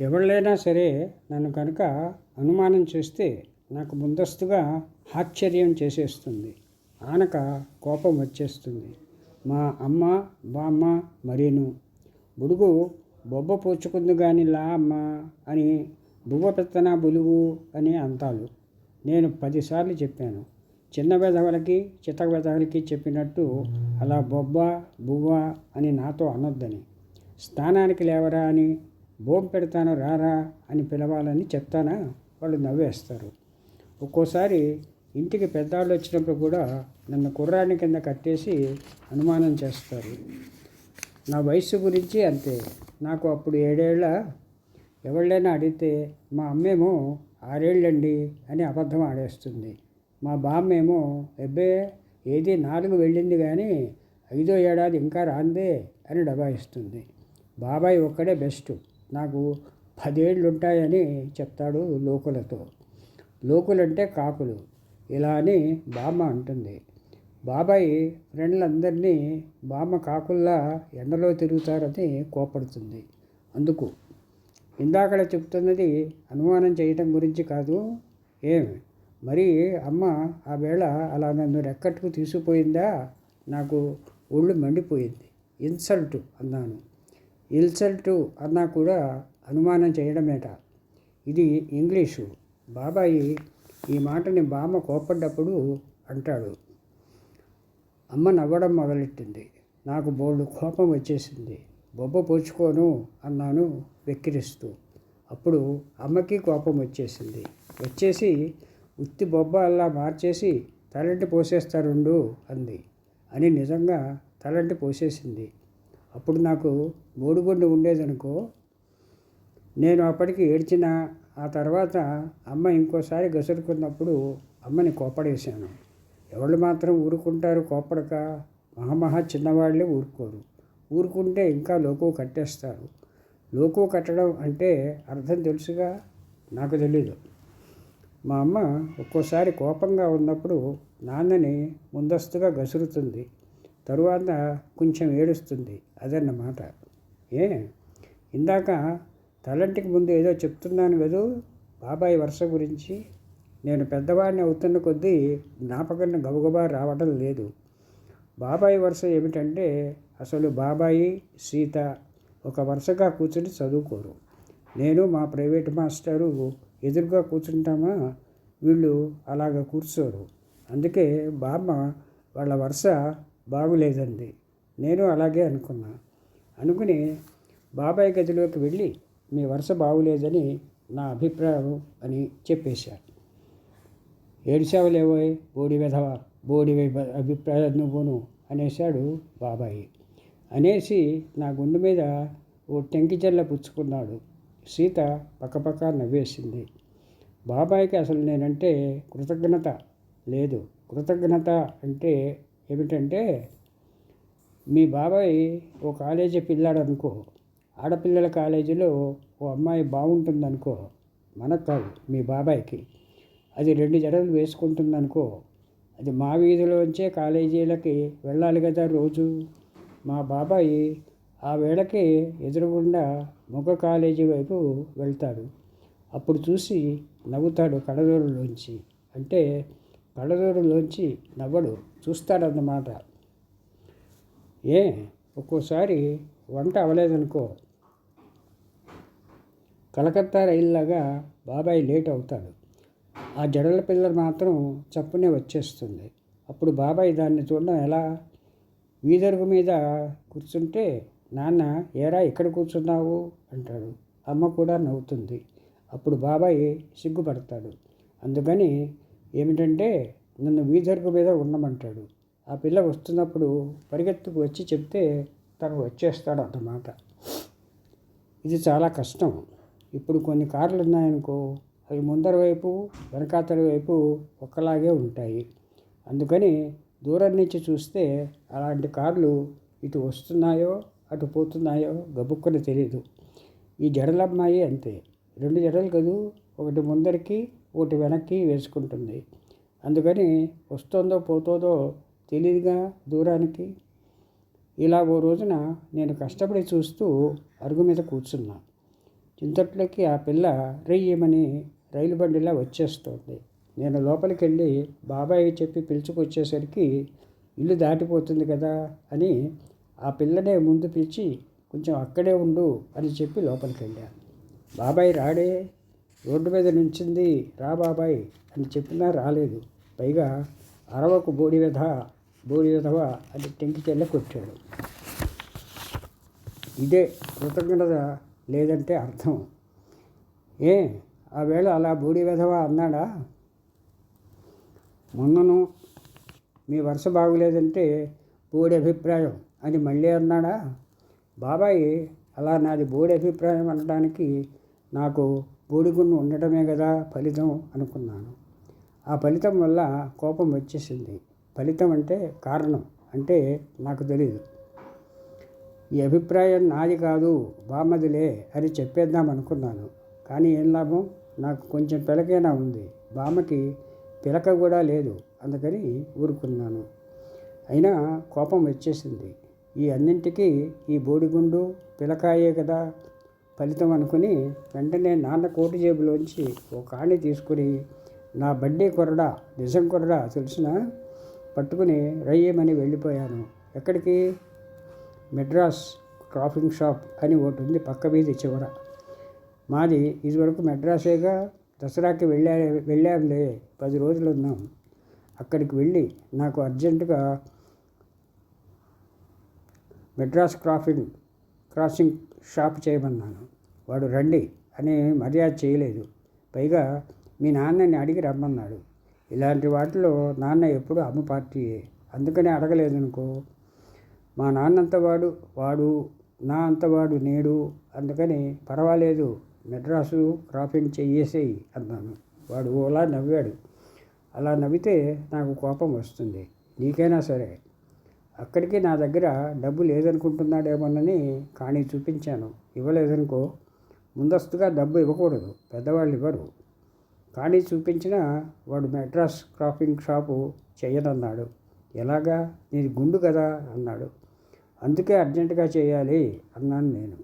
ఎవళ్ళైనా సరే నన్ను కనుక అనుమానం చేస్తే నాకు ముందస్తుగా ఆశ్చర్యం చేసేస్తుంది. ఆనక కోపం వచ్చేస్తుంది. మా అమ్మ బామ్మ మరీను? బుడుగు బొబ్బ పూచుకుంది కానీ లా అమ్మ అని బువ్వ పెత్తన బులుగు అని అంతాలు నేను పదిసార్లు చెప్పాను. చిన్న వెధవలకి చిత్త వెధవలకి చెప్పినట్టు అలా బొబ్బ బువ్వ అని నాతో అనొద్దని. స్థానానికి లేవరా అని బోం పెడతాను రారా అని పిలవాలని చెప్తానా? వాళ్ళు నవ్వేస్తారు. ఒక్కోసారి ఇంటికి పెద్దవాళ్ళు వచ్చినప్పుడు కూడా నన్ను కుర్రాన్ని కింద కట్టేసి అనుమానం చేస్తారు. నా వయస్సు గురించి అంతే. నాకు అప్పుడు ఏడేళ్ళ. ఎవళ్ళైనా అడిగితే మా అమ్మేమో ఆరేళ్ళండి అని అబద్ధం ఆడేస్తుంది. మా బామ్మేమో ఎబ్బే ఏది నాలుగు వెళ్ళింది కానీ ఐదో ఏడాది ఇంకా రాందే అని డబాయిస్తుంది బాబాయ్ ఒక్కడే బెస్ట్. నాకు పదేళ్ళు ఉంటాయని చెప్తాడు లోకులతో. లోకులంటే కాకులు. ఇలా అని బామ్మ అంటుంది. బాబాయ్ ఫ్రెండ్లందరినీ బామ్మ కాకుల్లా ఎండలో తిరుగుతారని కోపడుతుంది. అందుకు ఇందాకడ చెప్తున్నది అనుమానం చేయటం గురించి కాదు. ఏమి? మరి అమ్మ ఆ వేళ అలా నన్ను రెక్కట్టుకు తీసుకుపోయిందా? నాకు ఒళ్ళు మండిపోయింది. ఇన్సల్ట్ అన్నాను. ఇన్సల్ట్ అన్నా కూడా అనుమానం చేయడమేట. ఇది ఇంగ్లీషు. బాబాయి ఈ మాటని బామ్మ కోపడ్డప్పుడు అంటాడు. అమ్మ నవ్వడం మొదలెట్టింది. నాకు బోల్డు కోపం వచ్చేసింది. బొబ్బ పోచుకోను అన్నాను వెక్కిరిస్తూ. అప్పుడు అమ్మకి కోపం వచ్చేసింది. వచ్చేసి ఉత్తి బొబ్బ అలా మార్చేసి తలంటి పోసేస్తారుండు అంది. అని నిజంగా తలంటి పోసేసింది. అప్పుడు నాకు మూడుగుండు ఉండేదనుకో నేను అప్పటికి ఏడ్చిన ఆ తర్వాత అమ్మ ఇంకోసారి గసురుకున్నప్పుడు అమ్మని కోపడేశాను. ఎవళ్ళు మాత్రం ఊరుకుంటారు కోపడక మహామహా చిన్నవాళ్ళే ఊరుకోరు. ఊరుకుంటే ఇంకా లోకో కట్టేస్తారు. లోకో కట్టడం అంటే అర్థం తెలుసుగా? నాకు తెలీదు. మా అమ్మ ఒక్కోసారి కోపంగా ఉన్నప్పుడు నాన్నని ముందస్తుగా గసురుతుంది. తరువాత కొంచెం ఏడుస్తుంది. అదన్నమాట. ఏ? ఇందాక తలంటికి ముందు ఏదో చెప్తున్నాను కదూ బాబాయ్ వరుస గురించి నేను పెద్దవాడిని అవుతున్న కొద్దీ జ్ఞాపకం గబగబా రావడం లేదు. బాబాయ్ వరుస ఏమిటంటే అసలు బాబాయి సీత ఒక వరుసగా కూర్చుని చదువుకోరు. నేను మా ప్రైవేట్ మాస్టరు ఎదురుగా కూర్చుంటామా? వీళ్ళు అలాగ కూర్చోరు. అందుకే బామ్మ వాళ్ళ వరుస బాగులేదండి. నేను అలాగే అనుకున్నా. అనుకుని బాబాయ్ గదిలోకి వెళ్ళి మీ వరుస బాగులేదని నా అభిప్రాయం అని చెప్పేశాను ఏడిసావులేవోయ్ బోడి విధవ? బోడి అభిప్రాయం నువ్వును అనేశాడు బాబాయి. అనేసి నా గుండె మీద ఓ టెంకి పుచ్చుకున్నాడు. సీత పక్కపక్క నవ్వేసింది. బాబాయికి అసలు నేనంటే కృతజ్ఞత లేదు. కృతజ్ఞత అంటే ఏమిటంటే మీ బాబాయ్ ఓ కాలేజీ పిల్లాడు అనుకో ఆడపిల్లల కాలేజీలో ఓ అమ్మాయి బాగుంటుందనుకో మనకు కాదు మీ బాబాయ్కి. అది రెండు జడలు వేసుకుంటుందనుకో అది మా వీధిలోంచే కాలేజీలకి వెళ్ళాలి కదా రోజు. మా బాబాయి ఆ వేళకి ఎదురుగుండా ముఖ కాలేజీ వైపు వెళ్తాడు. అప్పుడు చూసి నవ్వుతాడు కడదూరులోంచి అంటే కడదూరులోంచి నవ్వడు చూస్తాడన్నమాట. ఏ ఒక్కోసారి వంట అవ్వలేదనుకో. కలకత్తా రైల్లాగా బాబాయ్ లేట్ అవుతాడు. ఆ జడల పిల్లలు మాత్రం చప్పునే వచ్చేస్తుంది. అప్పుడు బాబాయ్ దాన్ని చూడడం ఎలా? వీధరుగు మీద కూర్చుంటే నాన్న ఏరా ఇక్కడ కూర్చున్నావు? అంటాడు. అమ్మ కూడా నవ్వుతుంది. అప్పుడు బాబాయ్ సిగ్గుపడతాడు. అందుకని ఏమిటంటే నన్ను వీధరుగు మీద ఉండమంటాడు. ఆ పిల్ల వస్తున్నప్పుడు పరిగెత్తుకు వచ్చి చెప్తే తను వచ్చేస్తాడు అన్నమాట. ఇది చాలా కష్టం. ఇప్పుడు కొన్ని కార్లు ఉన్నాయనుకో అవి ముందర వైపు వెనకాతల వైపు ఒక్కలాగే ఉంటాయి. అందుకని దూరం నుంచి చూస్తే అలాంటి కార్లు ఇటు వస్తున్నాయో అటు పోతున్నాయో గబుక్కుని తెలియదు ఈ జడలమ్మాయి అంతే. రెండు జడలు కదూ ఒకటి ముందరికి ఒకటి వెనక్కి వేసుకుంటుంది. అందుకని వస్తుందో పోతుందో తెలియదుగా దూరానికి. ఇలా ఓ రోజున నేను కష్టపడి చూస్తూ అరుగు మీద కూర్చున్నా. చింతట్లోకి ఆ పిల్ల రెయ్యమని రైలు బండిలా వచ్చేస్తుంది. నేను లోపలికి వెళ్ళి బాబాయ్ చెప్పి పిలుచుకొచ్చేసరికి ఇల్లు దాటిపోతుంది కదా అని ఆ పిల్లనే ముందు పిలిచి కొంచెం అక్కడే ఉండు అని చెప్పి లోపలికి వెళ్ళాను బాబాయ్ రాడే రోడ్డు మీద నుంచింది రా బాబాయ్ అని చెప్పినా రాలేదు. పైగా అరవకు బోడి విధ అని టెంకి చెల్ల కొట్టాడు. ఇదే కృతజ్ఞత లేదంటే అర్థం. ఏ ఆ వేళ అలా బూడి విధవ అన్నాడా? మొన్నను మీ వరుస బాగులేదంటే బోడి అభిప్రాయం అని మళ్ళీ అన్నాడా? బాబాయ్ అలా నాది బోడి అభిప్రాయం అనడానికి నాకు బోడిగుండు ఉండటమే కదా ఫలితం అనుకున్నాను. ఆ ఫలితం వల్ల కోపం వచ్చేసింది. ఫలితం అంటే కారణం అంటే నాకు తెలియదు ఈ అభిప్రాయం నాది కాదు బామ్మదిలే అని చెప్పేద్దాం అనుకున్నాను. కానీ ఏం లాభం? నాకు కొంచెం పిలకైనా ఉంది. బామ్మకి పిలక కూడా లేదు అందుకని ఊరుకున్నాను. అయినా కోపం వచ్చేసింది. ఈ అన్నింటికీ ఈ బోడిగుండు పిలకాయే కదా ఫలితం అనుకుని వెంటనే నాన్న కోటి జేబులోంచి ఒక కాణి తీసుకుని నా బడ్డీ కొరడా నిజం కొరడా తెలిసిన? పట్టుకుని రయ్యమని వెళ్ళిపోయాను. ఎక్కడికి? మెడ్రాస్ క్రాఫింగ్ షాప్ అని ఒకటి ఉంది పక్క వీధి చివర. మాది ఇదివరకు మెడ్రాసేగా దసరాకి వెళ్ళా వెళ్ళాంలే. పది రోజులు ఉన్నాం అక్కడికి వెళ్ళి నాకు అర్జెంటుగా మెడ్రాస్ క్రాఫింగ్ క్రాసింగ్ షాప్ చేయమన్నాను. వాడు రండి అని మర్యాద చేయలేదు. పైగా మీ నాన్నని అడిగి రమ్మన్నాడు. ఇలాంటి వాటిలో నాన్న ఎప్పుడు అమ్మ పార్టీయే. అందుకనే అడగలేదనుకో. మా నాన్నంత వాడు వాడు నా అంతవాడు నేడు. అందుకని పర్వాలేదు మెడ్రాసు క్రాపింగ్ చెయ్యేసేయి అన్నాను. వాడు ఓలా నవ్వాడు. అలా నవ్వితే నాకు కోపం వస్తుంది. నీకైనా సరే. అక్కడికి నా దగ్గర డబ్బు లేదనుకుంటున్నాడేమోనని కానీ చూపించాను. ఇవ్వలేదనుకో ముందస్తుగా డబ్బు ఇవ్వకూడదు పెద్దవాళ్ళు ఇవ్వరు. కానీ చూపించిన వాడు మెడ్రాస్ క్రాపింగ్ షాపు చేయనన్నాడు ఎలాగా? నీది గుండు కదా అన్నాడు. అందుకే అర్జెంటుగా చేయాలి అన్నాను నేను.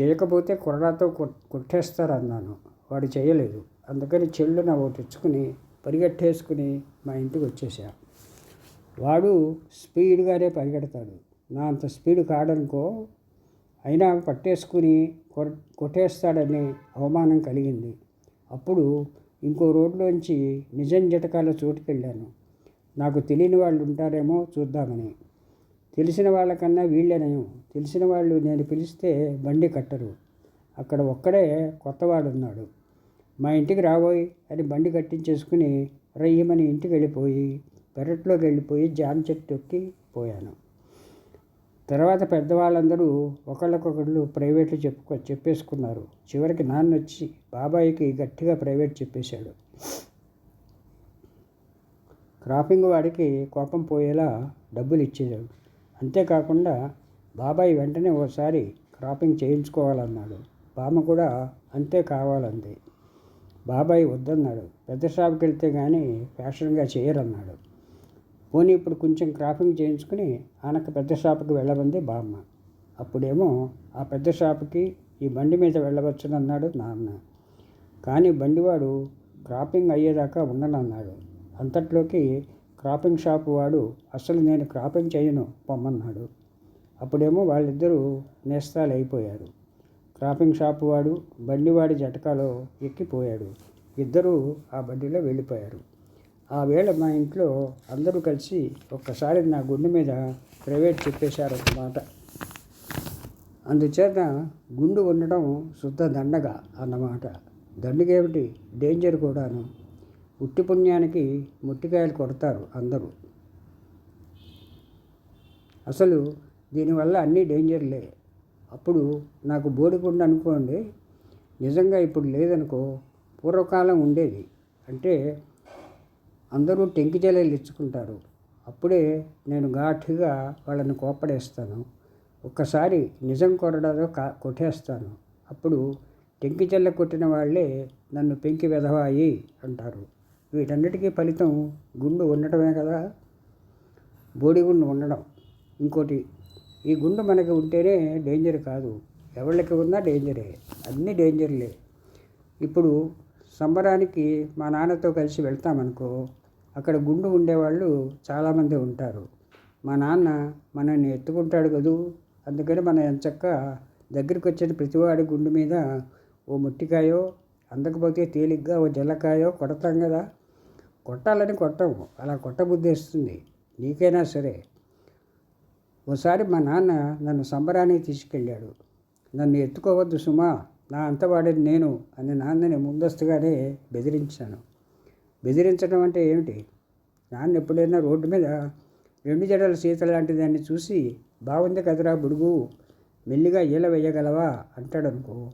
చేయకపోతే కొరడాతో కొట్టేస్తారన్నాను. వాడు చేయలేదు. అందుకని చెల్లున ఒకటి తెచ్చుకుని పరిగెట్టేసుకుని మా ఇంటికి వచ్చేసా. వాడు స్పీడ్గానే పరిగెడతాడు. నా అంత స్పీడ్ కాడనుకో అయినా పట్టేసుకుని కొట్టేస్తాడని అవమానం కలిగింది. అప్పుడు ఇంకో రోడ్లోంచి నిజం జటకాల చోటుకెళ్ళాను. నాకు తెలియని వాళ్ళు ఉంటారేమో చూద్దామని. తెలిసిన వాళ్ళకన్నా వీళ్ళేనయం. తెలిసిన వాళ్ళు నేను పిలిస్తే బండి కట్టరు. అక్కడ ఒక్కడే కొత్తవాడు ఉన్నాడు మా ఇంటికి రాబోయి అని బండి కట్టించేసుకుని రయ్యమని ఇంటికి వెళ్ళిపోయి పెరట్లోకి వెళ్ళిపోయి జామ చెట్టు ఎక్కి పోయాను. తర్వాత పెద్దవాళ్ళందరూ ఒకళ్ళకొకళ్ళు ప్రైవేట్లు చెప్పుకో చెప్పేసుకున్నారు. చివరికి నాన్న వచ్చి బాబాయికి గట్టిగా ప్రైవేట్ చెప్పేశాడు. క్రాపింగ్ వాడికి కోపం పోయేలా డబ్బులు ఇచ్చేశాడు. అంతేకాకుండా బాబాయ్ వెంటనే ఓసారి క్రాపింగ్ చేయించుకోవాలన్నాడు. బామ్మ కూడా అంతే కావాలంది. బాబాయ్ వద్దన్నాడు. పెద్ద షాప్కి వెళ్తే కానీ ఫ్యాషన్గా చేయరన్నాడు. పోనీ ఇప్పుడు కొంచెం క్రాపింగ్ చేయించుకుని ఆనక పెద్ద షాపుకి వెళ్ళమంది బామ్మ. అప్పుడేమో ఆ పెద్ద షాపుకి ఈ బండి మీద వెళ్ళవచ్చునన్నాడు నాన్న. కానీ బండివాడు క్రాపింగ్ అయ్యేదాకా ఉండనన్నాడు. అంతట్లోకి క్రాపింగ్ షాపు వాడు అసలు నేను క్రాపింగ్ చేయను పొమ్మన్నాడు. అప్పుడేమో వాళ్ళిద్దరూ నేస్తాలు అయిపోయారు క్రాపింగ్ షాపు వాడు బండివాడి జటకాలో ఎక్కిపోయాడు. ఇద్దరూ ఆ బండిలో వెళ్ళిపోయారు. ఆ వేళ మా ఇంట్లో అందరూ కలిసి ఒక్కసారి నా గుండె మీద ప్రైవేట్ చెప్పేశారు అన్నమాట అందుచేత గుండు ఉండడం శుద్ధ దండగా అన్నమాట. దండగేమిటి డేంజర్ కూడాను. ఉట్టి పుణ్యానికి ముట్టికాయలు కొడతారు అందరూ. అసలు దీనివల్ల అన్నీ డేంజర్లే. అప్పుడు నాకు బోడిగుండు అనుకోండి. నిజంగా ఇప్పుడు లేదనుకో పూర్వకాలం ఉండేది. అంటే అందరూ టెంకి జల్లెలు ఇచ్చుకుంటారు. అప్పుడే నేను ఘాటుగా వాళ్ళని కోప్పడేస్తాను. ఒక్కసారి నిజం కొరడాలో కా కొట్టేస్తాను. అప్పుడు టెంకి జల్ల కొట్టిన వాళ్ళే నన్ను పెంకి వెధవాయి అంటారు. వీటన్నిటికీ ఫలితం గుండు ఉండటమే కదా? బోడిగుండు ఉండడం. ఇంకోటి ఈ గుండు మనకి ఉంటేనే డేంజర్ కాదు. ఎవరికి ఉన్నా డేంజరే. అన్నీ డేంజర్లే. ఇప్పుడు సంబరానికి మా నాన్నతో కలిసి వెళ్తామనుకో అక్కడ గుండు ఉండేవాళ్ళు చాలామంది ఉంటారు. మా నాన్న మనల్ని ఎత్తుకుంటాడు కదూ? అందుకని మనం ఎంచక్క దగ్గరికి వచ్చిన ప్రతివాడి గుండు మీద ఓ ముట్టికాయో అందకపోతే తేలిగ్గా ఓ జల్లకాయో కొడతాం కదా. కొట్టాలని కొట్టము అలా కొట్టబుద్ధి వస్తుంది నీకైనా సరే. ఓసారి మా నాన్న నన్ను సంబరానికి తీసుకెళ్ళాడు. నన్ను ఎత్తుకోవద్దు సుమా. నా అంతవాడిని నేను అని నాన్నని ముందస్తుగానే బెదిరించాను. బెదిరించడం అంటే ఏమిటి? నాన్న ఎప్పుడైనా రోడ్డు మీద రెండు జడల సీత లాంటి దాన్ని చూసి బాగుంది కదరా బుడుగు మెల్లిగా ఈల వేయగలవా? అంటాడనుకో.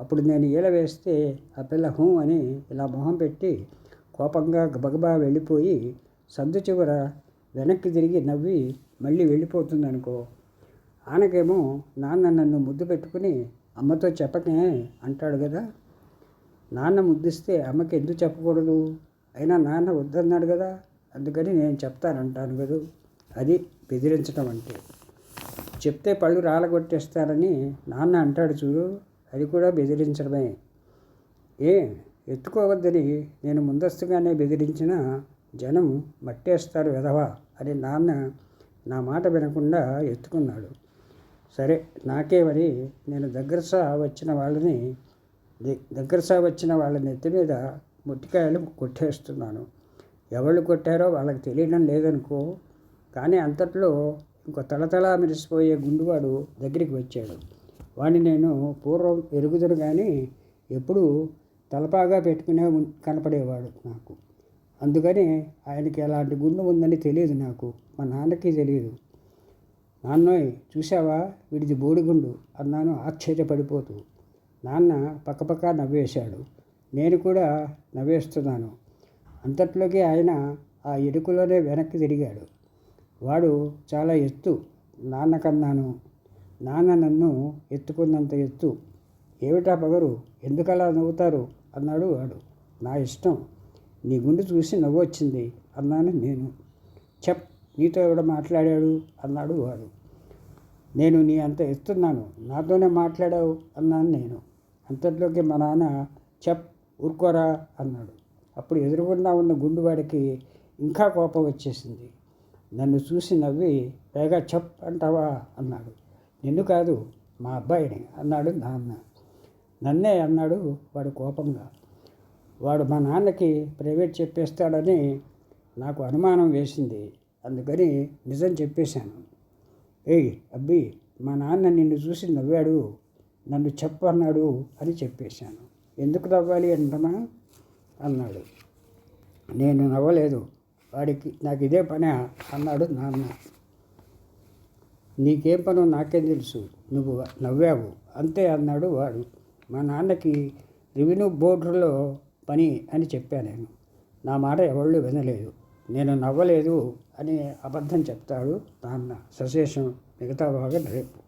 అప్పుడు నేను ఈల వేస్తే ఆ పిల్ల హూ అని ఇలా మొహం పెట్టి కోపంగా గబగబా వెళ్ళిపోయి సందు చివర వెనక్కి తిరిగి నవ్వి మళ్ళీ వెళ్ళిపోతుందనుకో. ఆనకేమో నాన్న నన్ను ముద్దు పెట్టుకుని అమ్మతో చెప్పకే అంటాడు కదా. నాన్న ముద్దిస్తే అమ్మకి ఎందుకు చెప్పకూడదు? అయినా నాన్న వద్దన్నాడు కదా అందుకని నేను చెప్తానంటాను కదా. అది బెదిరించడం అంటే. చెప్తే పళ్ళు రాలగొట్టేస్తారని నాన్న అంటాడు చూడు అది కూడా బెదిరించడమే. ఏ ఎత్తుకోవద్దని నేను ముందస్తుగానే బెదిరించిన జనం మట్టేస్తారు వెధవా అని నాన్న నా మాట వినకుండా ఎత్తుకున్నాడు. సరే నాకే మరి నేను దగ్గర సా వచ్చిన వాళ్ళని దగ్గర సా వచ్చిన వాళ్ళ నెత్తి మీద ముట్టికాయలు కొట్టేస్తున్నాను. ఎవళ్ళు కొట్టారో వాళ్ళకి తెలియడం లేదనుకో కానీ అంతట్లో ఇంకో తలతల మెరిసిపోయే గుండువాడు దగ్గరికి వచ్చాడు. వాడిని నేను పూర్వం ఎరుగుదను కానీ ఎప్పుడూ తలపాగా పెట్టుకునే కనపడేవాడు నాకు. అందుకని ఆయనకి ఎలాంటి గుండు ఉందని తెలియదు నాకు. మా నాన్నకి తెలియదు. నాన్నోయ్ చూసావా వీడిది బోడిగుండు అన్నాను ఆశ్చర్యపడిపోతూ. నాన్న పక్కపక్క నవ్వేశాడు. నేను కూడా నవ్వేస్తున్నాను. అంతట్లోకి ఆయన ఆ ఇరుకులోనే వెనక్కి తిరిగాడు. వాడు చాలా ఎత్తు నాన్న కన్నాను. నాన్న నన్ను ఎత్తుకున్నంత ఎత్తు. ఏమిటా పగరు? ఎందుకలా నవ్వుతారు? అన్నాడు వాడు. నా ఇష్టం. నీ గుండు చూసి నవ్వొచ్చింది అన్నాను నేను. చెప్ నీతో ఎవడ మాట్లాడాడు? అన్నాడు వాడు. నేను నీ అంత ఇస్తున్నాను నాతోనే మాట్లాడావు అన్నాను నేను. అంతట్లోకి మా నాన్న చెప్ ఊరుకోరా అన్నాడు. అప్పుడు ఎదురుగుండా ఉన్న గుండువాడికి ఇంకా కోపం వచ్చేసింది. నన్ను చూసి నవ్వి పైగా చెప్ అంటావా అన్నాడు. నిన్ను కాదు మా అబ్బాయిని అన్నాడు నాన్న. నన్నే అన్నాడు వాడు కోపంగా. వాడు మా నాన్నకి ప్రైవేట్ చెప్పేస్తాడని నాకు అనుమానం వేసింది. అందుకని నిజం చెప్పేశాను. ఏయ్ అబ్బి మా నాన్న నిన్ను చూసి నవ్వాడు నన్ను చెప్పన్నాడు అని చెప్పేశాను. ఎందుకు నవ్వాలి అంటమా అన్నాడు. నేను నవ్వలేదు. వాడికి నాకు ఇదే పనే అన్నాడు నాన్న. నీకేం పను నాకేం తెలుసు. నువ్వు నవ్వావు. అంతే అన్నాడు వాడు. మా నాన్నకి రెవెన్యూ బోర్డులో పని అని చెప్పాను నేను. నా మాట ఎవళ్ళు వినలేదు. నేను నవ్వలేదు అని అబద్ధం చెప్తాడు నాన్న. సశేషం మిగతా భాగం రేపు.